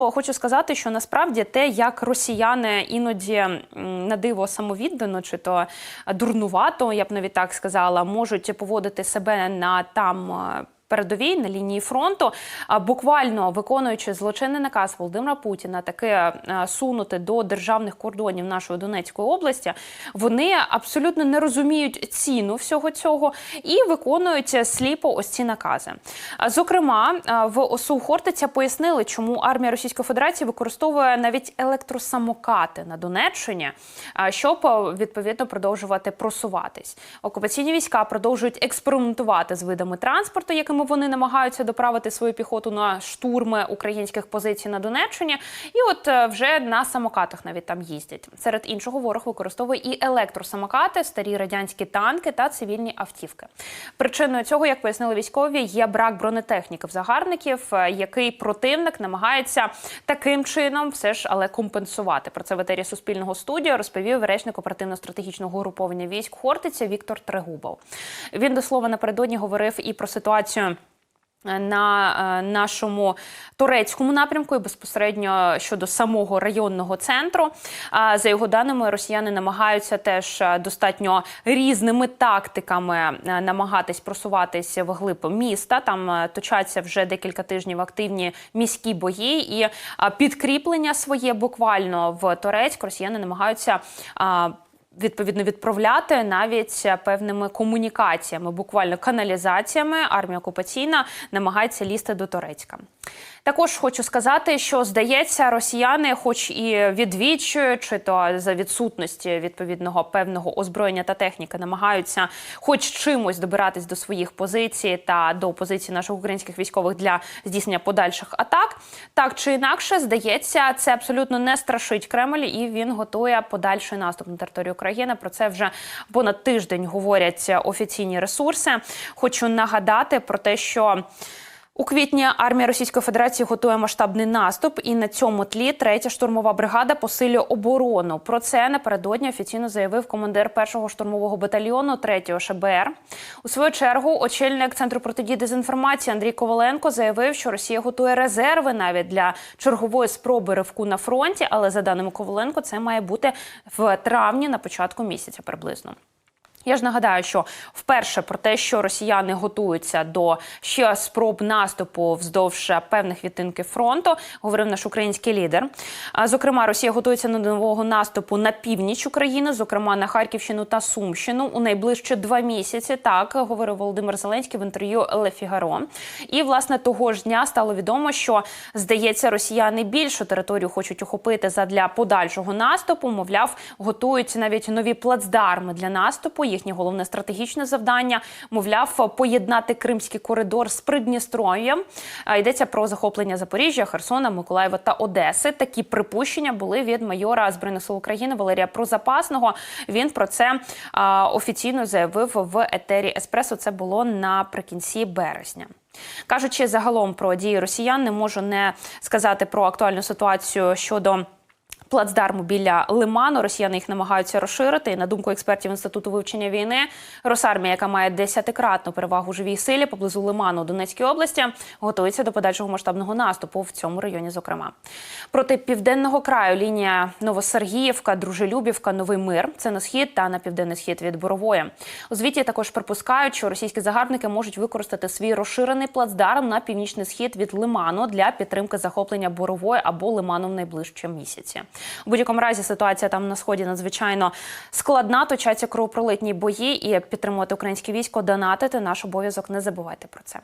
Хочу сказати, що насправді те, як росіяни іноді на диво самовіддано чи то дурнувато, я б навіть так сказала, можуть поводити себе на там. Е, Передовій на лінії фронту, а, буквально виконуючи злочинний наказ Володимира Путіна, таке е, сунути до державних кордонів нашої Донецької області, вони абсолютно не розуміють ціну всього цього і виконують сліпо ось ці накази. Зокрема, е, в ОСУ Хортиця пояснили, чому армія Російської Федерації використовує навіть електросамокати на Донеччині, щоб е, відповідно продовжувати просуватись. Окупаційні війська продовжують експериментувати з видами транспорту, якими вони намагаються доправити свою піхоту на штурми українських позицій на Донеччині. І от е, вже на самокатах навіть там їздять. Серед іншого ворог використовує і електросамокати, старі радянські танки та цивільні автівки. Причиною цього, як пояснили військові, є брак бронетехніки в загарбників, е, який противник намагається таким чином все ж але компенсувати. Про це в етері Суспільного студіо розповів речник оперативно-стратегічного угруповання військ Хортиця Віктор Трегубов. Він до слова напередодні говорив і про ситуацію. На е, нашому турецькому напрямку і безпосередньо щодо самого районного центру, за його даними, росіяни намагаються теж е, достатньо різними тактиками е, намагатись просуватись вглиб міста. Там точаться вже декілька тижнів активні міські бої, і підкріплення своє буквально в Торецьк росіяни намагаються. Відповідно відправляти навіть певними комунікаціями, буквально каналізаціями. Армія окупаційна намагається лізти до Торецька. Також хочу сказати, що здається, росіяни, хоч і відвіч, чи то за відсутності відповідного певного озброєння та техніки, намагаються хоч чимось добиратись до своїх позицій та до позицій наших українських військових для здійснення подальших атак. Так чи інакше, здається, це абсолютно не страшить Кремль, і він готує подальший наступ на територію України. Про це вже понад тиждень говорять офіційні ресурси. Хочу нагадати про те, що. У квітні армія Російської Федерації готує масштабний наступ, і на цьому тлі третя штурмова бригада посилює оборону. Про це напередодні офіційно заявив командир першого штурмового батальйону 3-го ШБР. У свою чергу очільник центру протидії дезінформації Андрій Коваленко заявив, що Росія готує резерви навіть для чергової спроби ривку на фронті. Але за даними Коваленко, це має бути в травні на початку місяця приблизно. Я ж нагадаю, що вперше про те, що росіяни готуються до ще спроб наступу вздовж певних відтинків фронту, говорив наш український лідер. Зокрема, Росія готується до нового наступу на північ України, зокрема на Харківщину та Сумщину у найближчі два місяці. Так говорив Володимир Зеленський в інтерв'ю Ле. І власне того ж дня стало відомо, що здається, росіяни більшу територію хочуть охопити задля подальшого наступу. Мовляв, готують навіть нові плацдарми для наступу. Їхнє головне стратегічне завдання, мовляв, поєднати кримський коридор з Придністров'ям. Йдеться про захоплення Запоріжжя, Херсона, Миколаєва та Одеси. Такі припущення були від майора збройних сил України Валерія Прозапасного. Він про це офіційно заявив в етері Еспресо. Це було наприкінці березня. Кажучи загалом про дії росіян, не можу не сказати про актуальну ситуацію щодо. Плацдарму біля Лиману росіяни їх намагаються розширити. На думку експертів інституту вивчення війни, Росармія, яка має десятикратну перевагу живій силі поблизу Лиману у Донецькій області, готується до подальшого масштабного наступу в цьому районі. Зокрема, проти південного краю лінія Новосергіївка, Дружелюбівка, Новий Мир це на схід та на південний схід від Борової. У звіті також припускають, що російські загарбники можуть використати свій розширений плацдарм на північний схід від Лиману для підтримки захоплення Борової або Лиману в найближчі місяці. У будь-якому разі ситуація там на сході надзвичайно складна. Точаться кровопролитні бої і підтримувати українське військо, донатити наш обов'язок. Не забувайте про це.